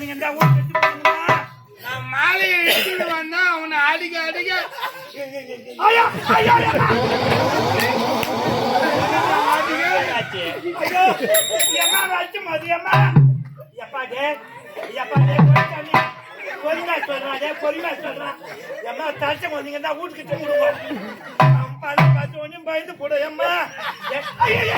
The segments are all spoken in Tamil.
நீங்க இந்த ஊர் சுத்தி போடுங்கம்மா. நான் மாலையை எடுத்துட்டு வந்தா அவனை அடிக்க அடிக்க ஐயா, ஐயா, ஐயா. ஆச்சு. ஐயோ, எம்மா, வச்சு மதியம்மா. எப்பா, டே எப்பா, டே பொறுமையா பொறுமையா சொல்றா, டேய், பொறுமையா எம்மா, தாச்சங்க வந்தீங்க, இந்தா வீட்டுக்கு திரும்பி பார்த்து ஒன்றும் பயந்து போடு, எம்மா. ஐயோ, ஐயோ,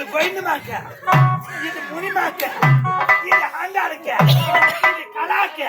இது கொய்ந்துமாக்க இது முனிமாக்க இது ஆண்டாளுக்க. இது கலாக்க.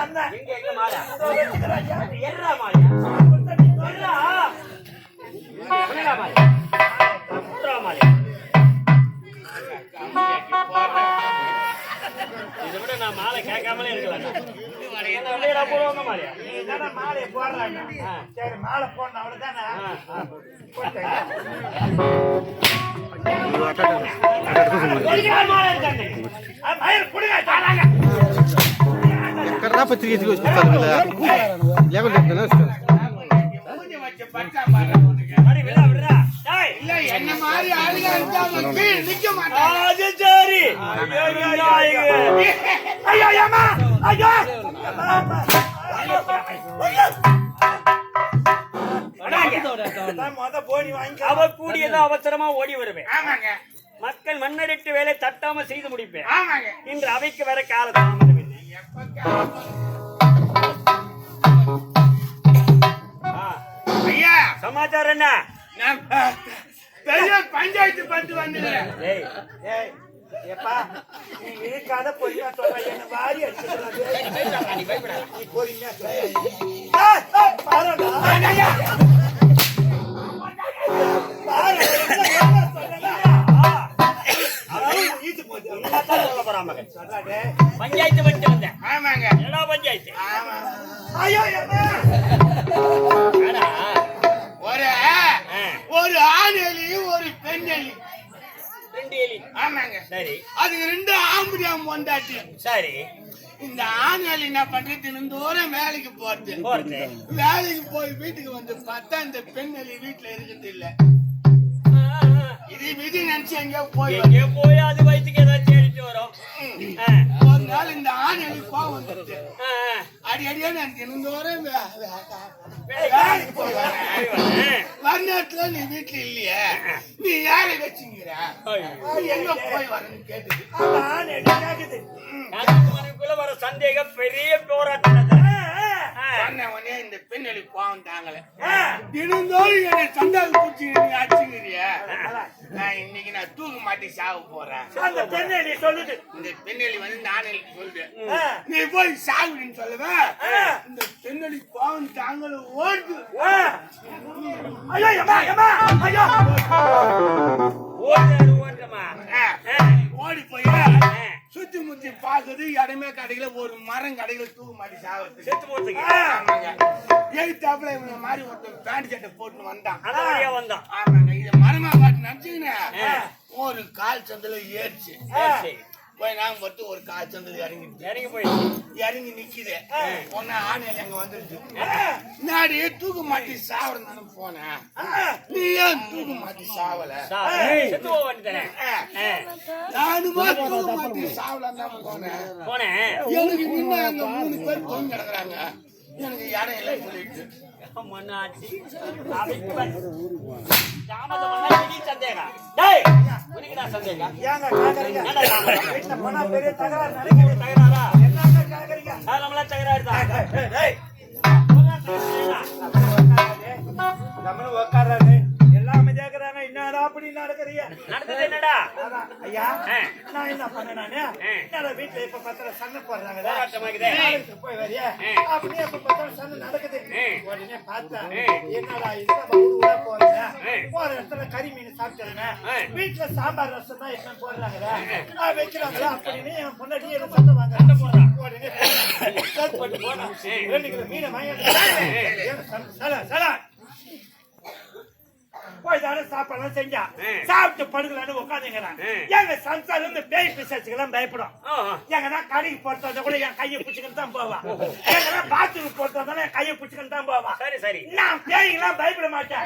அண்ணன். எங்க, எங்க மாலை? எர்ரா நீ சொல்றா. என்னடா மாலை? விட்றா மாலை. இதை விட நான் மாலை கேட்காமலே இருக்கலாம் என்ன விளையாட போடுவாங்க மாலையா நீ தானே மாலையை போடுறாங்க. ஆ. சரி, மாலை போடணும், அவ்வளவுதானே? ஆ, ஆ. போட்டேன். ஒரிஜினல் மாலை இருக்காங்க ஆ, மயில் கொடுங்க, தாராங்க. ఎక్కడ పత్రిక తీసుకొచ్చి లేకుండా மூஞ்சி வச்சு பட்டா பாரு உனக்கு. அடி விடா விடா டேய் இல்ல என்ன மாதிரி ஆளுங்க இருந்தா அவன் கீழே நிக்க மாட்டான் அது சரி ஐயோ ஐயோ, ஏம்மா, ஐயோ. ஏம்மா, அம்மா. ஐயோ, ஐயோ. அதான் முத போனி வாங்கிக்க. அவ கூடியது அவசரமா ஓடி வருவேன் ஆமாங்க மக்கள் மண்ணடிட்டு வேலை தட்டாம செய்து முடிப்பேன் ஆமாங்க இன்று அவைக்கு வர கால தாமதம் இல்லை. ஆ, ஐயா சமாச்சாரம் என்ன பெரிய பஞ்சாயத்து பந்து வந்துடுறேன் ஏப்பா, நீ இருக்காத பொறுமையா சொல்ற, என்னை வாரி அடிச்சிடுறா, டேய். மகன். பஞ்சாயத்து பண்ணிட்டு வந்தேன். ஆமாங்க. என்னடா பஞ்சாயத்து? ஆமா. ஐயோ, ஏம்மா. ஏடா? ஒரு ஒரு ஆண் எலி ஒரு பெண் எலி. ரெண்டு எலி. ஆமாங்க. சரி. அதுக்கு ரெண்டு ஆம்படியாம் பொண்டாட்டி. சரி. இந்த ஆண் எலி என்ன பண்றது தினந்தோறும் வேலைக்கு போறது. வேலைக்கு போய் வீட்டுக்கு வந்து பார்த்தா இந்த பெண் எலி வீட்டுல இருக்குது இல்ல. இது விதி நினைச்சு எங்கேயோ போய் எங்கே போய் அது வயிற்றுக்கு வரும். ஆ, ஒரு நாள் இந்த ஆண் எலி கோவம் வந்துருச்சு. அடி அடியா நான் தினந்தோறும் வேலைக்கு. வர்ணத்துல நீ வீட்டுல இல்லையே. நீ யாரை வச்சுங்கிற. எங்க போய். கணக்கு மனைவிக்குள்ள வர சந்தேகம் பெரிய போராட்டம் உடனே இந்த எலி கோவம் தாங்கல. தினந்தோறும் என்னை சண்டால் பூச்சி அடிச்சுங்கிறிய நான் இன்னைக்கு நான் தூக்க மாட்டி சாக போறேன் அந்த சொல்லுது இந்த எலி வந்து எலிக்கு சொல்லுது. நீ போய் சாகுடின்னு சொல்லுவேன். இந்த எலி கோவம் தாங்கல ஓடுது. ஐயோ ஐயோ. ஓடுறாரு, ஓடுறமா. சுத்தி முத்தி பாக்குது இடமே கடையில ஒரு மரம் கடையில தூக்க மாட்டி சாகுது செத்து போறதுக்கு. ஆமாங்க எழுத்தாப்புல இவங்க மாதிரி ஒருத்தன் பேண்ட் சட்டை போட்டு வந்தான் வந்தான். ஆமாங்க இது மரமா பாட்டு நினைச்சுக்கினேன். ஒரு கால் சந்தில ஏறிச்சு. போய் நான் மட்டும் ஒரு கால் சந்தில இறங்கிட்டு இறங்கி போயிடுச்சு. இறங்கி நிக்குது ஒன்னு ஆணையில அங்க வந்துருச்சு. நாடி தூக்க மாட்டி சாவறதானு போனேன் நீ ஏன் தூக்க மாட்டி சாவல? நானுமா தூக்க மாட்டி போனேன் போனேன். எனக்கு முன்ன அங்க மூணு பேர் தூங்கி கிடக்குறாங்க எனக்கு இடம் இல்லை சொல்லிட்டு மண்ணாச்சி. சந்தேகம். டேய், உனக்குடா சந்தேகம்? ஏங்க கேக்குறீங்க? பெரிய தகராறு. தகராறா? என்னங்க நம்மளா தகராறு தான். உனக்கு? நம்மளும். அப்படி நடக்கிறிய நடந்தது என்னடா ஐயா. நான் என்ன பண்ணேன் நானு ஆ. என்னடா வீட்டுல இப்ப பத்திர சண்டை போடுறாங்க. போய் வரியா. அப்படியே இப்ப பத்திர சண்டை நடக்குது. உடனே பார்த்தேன் ஆ. என்னடா இது நம்ம ஊர் போறேன். போற இடத்துல கறி மீன் சாப்பிட்டுறேன். வீட்டுல சாம்பார் ரசம் தான் என்ன போடுறாங்க வைக்கிறாங்களா அப்படின்னு என் பொண்டாட்டி என்ன சண்டை வாங்க உடனே. ரெண்டு கிலோ மீனை வாங்கி சல- சல. போய் தானே சாப்பாடுலாம் செஞ்சா. சாப்பிட்டு படுக்கலான்னு உட்காந்துங்கிறான். எங்க சம்சாரம் வந்து பேய் பிசாச்சுக்கெல்லாம் பயப்படும். எங்கன்னா கடைக்கு வந்தா கூட என் கையை பிடிச்சிக்கிட்டு தான் போவான் எங்கன்னா பாத்ரூம் வந்தாலும் என் கையை பிடிச்சிக்கிட்டு தான் போவான் சரி சரி. நான் பேய்க்கெல்லாம் பயப்பட மாட்டேன்.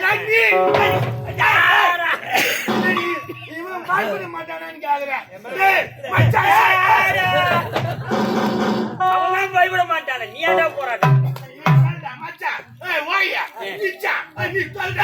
இவன் பயப்பட மாட்டானான்னு கேக்குறேன். பயப்பட மாட்டானே. நீ ஏன்டா போராட்டம் மச்சான், ஏய், ஓய்யா, நிச்சா, ஏய், நீ சொல்ற.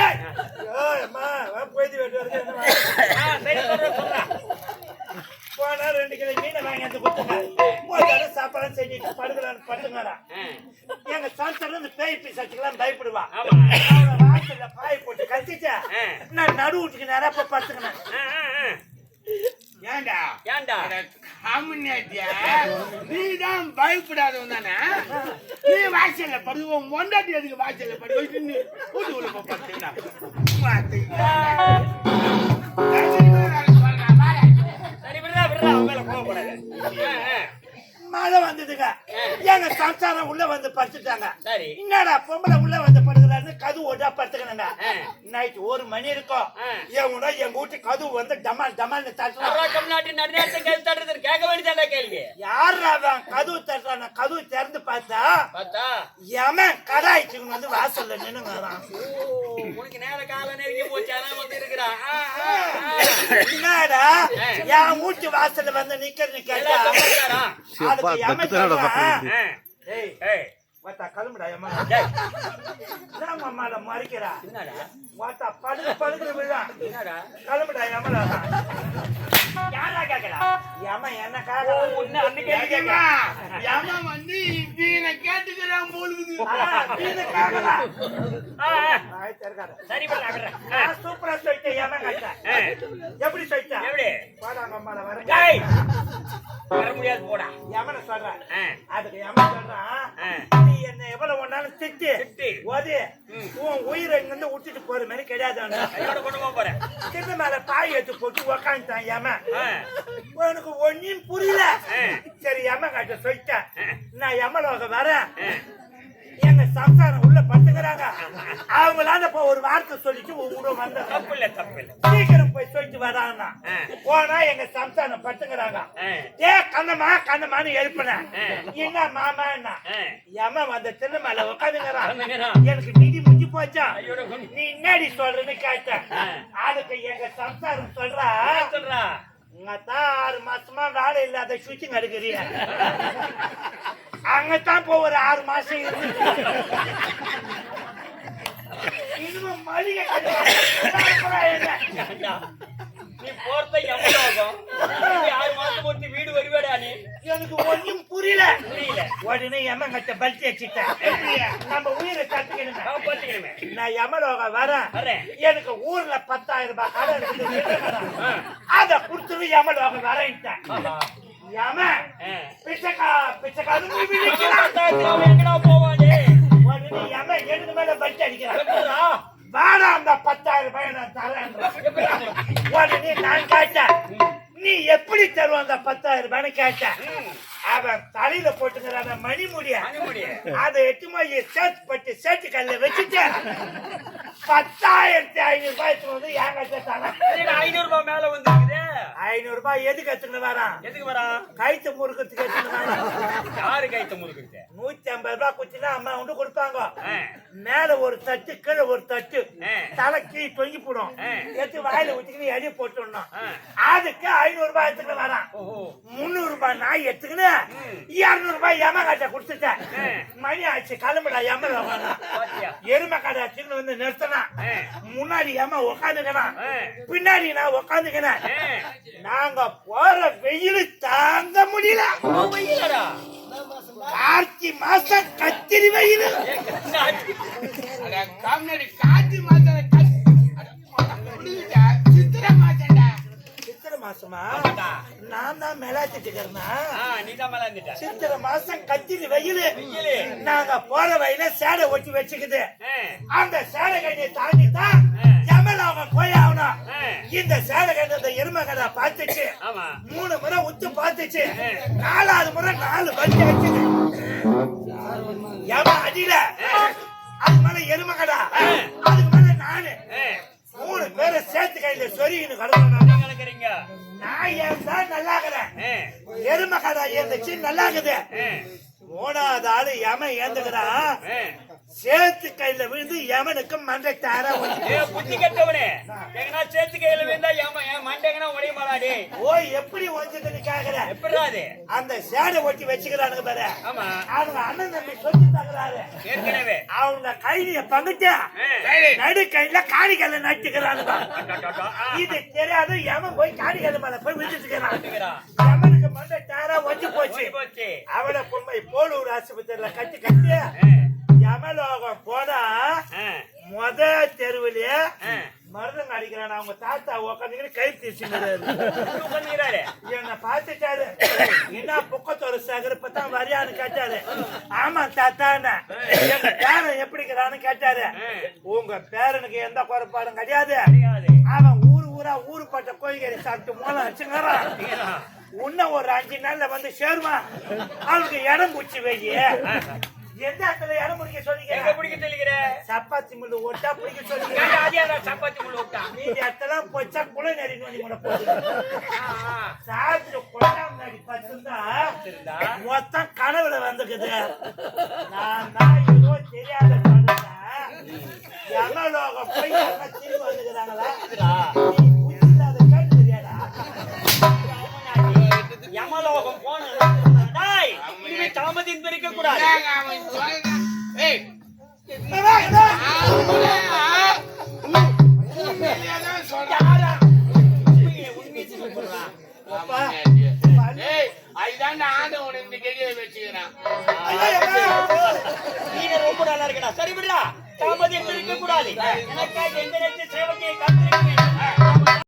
காமுன்யாட்டியா, நீதான் பயப்படாதவன் தானே? நீ வாசல்ல படுவோம் மொண்டாட்டி எதுக்கு வாசல்ல படு? போயிட்டு நீ வீட்டு உள்ள ஆ. மழை வந்ததுங்க எங்க சம்சாரம் உள்ள வந்து படுத்துட்டாங்க. சரி. என்னடா பொம்பளை உள்ள வந்து படுக்கிறாரு கது ஓட்டா படுத்துக்கணுங்க ஆ. நைட் ஒரு மணி இருக்கும். எவனோ எங்க வீட்டு கது வந்து டமால் டமால்னு தட்டுறான். கேட்க வேண்டியதாண்டா கேள்வி? யார் கதவு தட்டுறான்? கதவு திறந்து பார்த்தா பார்த்தா? எவன் கடாய்ச்சிக்கு வந்து வாசல்ல ஓ, உனக்கு நேர காலம் நெருங்கி போச்சு. அதான் வந்து இருக்கிறான். என்னடா? என் வீட்டு வாசல்ல வந்து நிக்கிறேன்னு கேட்டா அதுக்கு எமன் வாத்தா எம்மா டேய், என்ன அம்மால மறிக்கிறா? என்னடா? வாத்தா படுக்க படுக்கிற விழா என்னடா? கிளம்புடா எம்மடா யாரா கேட்கறா ஏமா என்ன காரணம் உன்னை அன்னைக்கு கேட்க ஏம்மா வந்து இவனை கேட்டுக்கிறான். சரி விடுறா ஆ. சூப்பரா சொல்லிட்டேன் ஏமா. எப்படி சொல்லிட்டேன் எப்படி? போடாங்க அம்மால வர வர முடியாது போடா யமனை சொல்றேன். அதுக்கு யமன் சொல்றான். நீ என்ன எவ்வளவு ஒன்னாலும் திட்டு திட்டு. ஓது உன் உயிரை இங்க இருந்து விட்டுட்டு போற மாதிரி கிடையாது கொண்டு போறேன் திரும்ப மேல பாய் எடுத்து போட்டு உக்காந்துட்டான் யமன். உனக்கு ஒன்னும் புரியல. சரி யமன் கிட்ட சொல்லிட்டேன் நான் யமலோக வரேன். எங்க சம்சாரம் பட்டுக்கிறாங்க அவங்களால இப்ப ஒரு வார்த்தை சொல்லிட்டு உங்க வந்த தப்பு இல்ல தப்பு இல்ல சீக்கிரம் போய் சொல்லிட்டு வரான்னா. போனா எங்க சம்சாரம் பட்டுக்கிறாங்க ஆ. ஏ கண்ணம்மா கண்ணம்மான்னு எழுப்பினேன். என்ன மாமா என்ன. ஏமா வந்த திண்ண மேல உட்காந்துங்கிறான். எனக்கு நிதி முடிஞ்சு போச்சா. நீ என்னடி சொல்றேன்னு கேட்டேன். அதுக்கு எங்க சம்சாரம் சொல்றா சொல்றா உங்கத்தான் ஆறு மாசமா வேலை இல்லாத ஷூட்டிங் எடுக்கிறீங்க அங்கத்தான் போ ஒரு ஆறு மாசம் இருந்து. இன்னும் மளிகை இல்லை. நீ போறத எவ்வளவு ஆறு மாசம் பொறுத்து வீடு வருவேடா நீ. எனக்கு ஒண்ணும் புரியல. புரியல உடனே எமங்கட்ட பல்ட்டி வச்சுட்டேன் நம்ம உயிரை தட்டுக்கணுமே நான் யமலோக வரேன். எனக்கு ஊர்ல பத்தாயிரம் ரூபாய் கடை இருக்குது. அத கொடுத்துட்டு யமலோக வரேன்ட்டேன். யம ஆ. பிச்சைக்கா பிச்சைக்கா போவானே. உடனே யம எனக்கு மேல பல்ட்டி அடிக்கிறான். வாடா அந்த பத்தாயிரம் ரூபாய் நான் தரேன் உடனே நான் கேட்டேன். நீ எப்படி தருவ அந்த பத்தாயிரம் ரூபாய்னு கேட்டேன். அவன் தலையில போட்டுக்கிற மணிமுடிய. அதை எட்டு போய் சேர்த்து பட்டு சேட்டு கல்ல வச்சுட்டு பத்தாயிரத்தி ஐநூறு ரூபாய் வந்து என் கட்டாங்க ஐநூறு ரூபாய் மேல வந்துருக்குது. ஐநூறு ரூபாய் எதுக்கு எடுத்துன்னு வரான் எதுக்கு வரா? கைத்து முறுக்கிறதுக்கு வரான் யாரு கைத்த முறுக்குது நூத்தி ஐம்பது ரூபாய் குச்சினா அம்மா உண்டு கொடுப்பாங்க. மேல ஒரு தட்டு கீழே ஒரு தட்டு. கீழ் தொங்கி போடும். எடுத்து வாயில ஊத்திக்கின்னு எடி போட்டுடணும். அதுக்கு ஐநூறு ரூபாய் எடுத்துக்கிட்டு வரான் முந்நூறு ரூபாய் நான் எடுத்துக்கின்னு இருநூறு ரூபாய் எம காட்ட கொடுத்துட்டேன். மணி ஆச்சு கிளம்புடா எம பாத்தியா? எருமை கடை வச்சுக்கின்னு வந்து நிறுத்தினா. முன்னாடி எம உக்காந்துக்கணும். பின்னாடி நான் உக்காந்துக்கினேன். ஆ. நாங்க போற வெயில் தாங்க முடியல. கார்த்தி மாசம் கத்திரி வெயில் ஏ, கண்ணாடி. அட, காமுனாடி, காத்து மாத்தாத, கத்து- அட, புரியுதா? சித்த மாசமா. நான் தான் மிளாத்திட்டுக்கிறேன்னா ஆ, நீதான் மேல வந்துட்ட. சித்திரை மாசம் கத்திரி வெயிலு. நாங்க போற வயல சேடை ஒட்டி வச்சுக்குது அந்த சேடை கண்ணியை தாண்டி தான் போய் ஆகணும். இந்த சேடை கண்ணி அந்த எருமை கடை பார்த்துச்சு. மூணு முறை உத்து பார்த்துச்சு. நாலாவது முறை நாலு வண்டி வச்சுது எவன் அடியில? அது மேல எருமை கடை அதுக்கு மேல நானு. மூணு பேரை சேர்த்து கையில சொருகின்னு கலக்குறீங்க. நான் ஏன் தான் நல்லா இருக்கிறேன்? எருமை கடை இருந்துச்சு நல்லா இருக்குது. மூணாவது ஆளு எமன் ஏந்துக்கிறான். சேத்து கையில விழுந்து எவனுக்கு மண்டை தார புத்தி கெட்டவனே. சேத்து கையில விழுந்தா மண்டைங்கனா உடையுமாடா டேய்? ஓ எப்படி வந்ததுன்னு கேக்குற எப்படிடா அது? அந்த சேடை ஒட்டி வச்சுக்கிறானுங்க பாரு ஆமா. அவங்க அண்ணன் தம்பி சொல்லி தகுறாரு ஏற்கனவே. அவங்க கையில பங்கிட்டு. நடு கையில காணிக்கல்ல நட்டுக்கிறானுங்க. இது தெரியாது எவன் போய் காணிக்கல்ல மேல போய் அப்படிங்கிறா. எவனுக்கு மண்டை தாரா ஒஞ்சு போச்சு. அவனை பொம்மை போலூர் ஆஸ்பத்திரியில கட்டி கட்டி யமலோகம் போனா முத தெருவிலே ஆ. மருதங்க அடிக்கிறான்? அவங்க தாத்தா உட்காந்துக்கிட்டு கை உட்கார்ந்துக்கிறாரு. என்ன பார்த்துட்டாரு. என்ன புக்கத்தோட சாகர் இப்பதான் வரியான்னு கேட்டாரு. ஆமா தாத்தான்னு. எங்க பேரன் எப்படிங்கிறான்னு கேட்டாரு. உங்க பேரனுக்கு எந்த குறைபாடும் கிடையாது. அவன் ஊரு ஊரா ஊரு பட்ட கோழிக்கறி சாப்பிட்டு மூலம் வச்சுங்கிறான். இன்னும் ஒரு அஞ்சு நாள்ல வந்து சேருவான். அவனுக்கு இடம் குச்சி வை எந்த இடத்துல இடம் பிடிக்க எங்க சொல்லிக்கிறேன் பிடிக்க சொல்லிக்கிற? சப்பாத்தி முள்ளு ஓட்டா பிடிக்க ஏன்டா சொல்லிக்கிறேன் அது யாரா சப்பாத்தி முள்ளு விட்டா? மீதி இடத்துல போச்சா குலை நெறி நோண்டி கூட போகுது. சாப்பிட்டு கொண்டாம் முன்னாடி பத்துந்தா சரிடா. மொத்தம் கனவுல வந்துக்குது. நான் தான் ஏதோ தெரியாத யமலோகம் போய் திரும்பி வந்துக்கிறாங்களா. நீ இல்லாத கேட்டு தெரியாதா யமலோகம் போன கூடாது. ஏய், ரொம்ப நல்லா இருக்கடா. சரி விடுடா தாமதித்து இருக்க கூடாது எனக்காக எந்த நேரத்தில் சேவத்தையை காத்திருக்க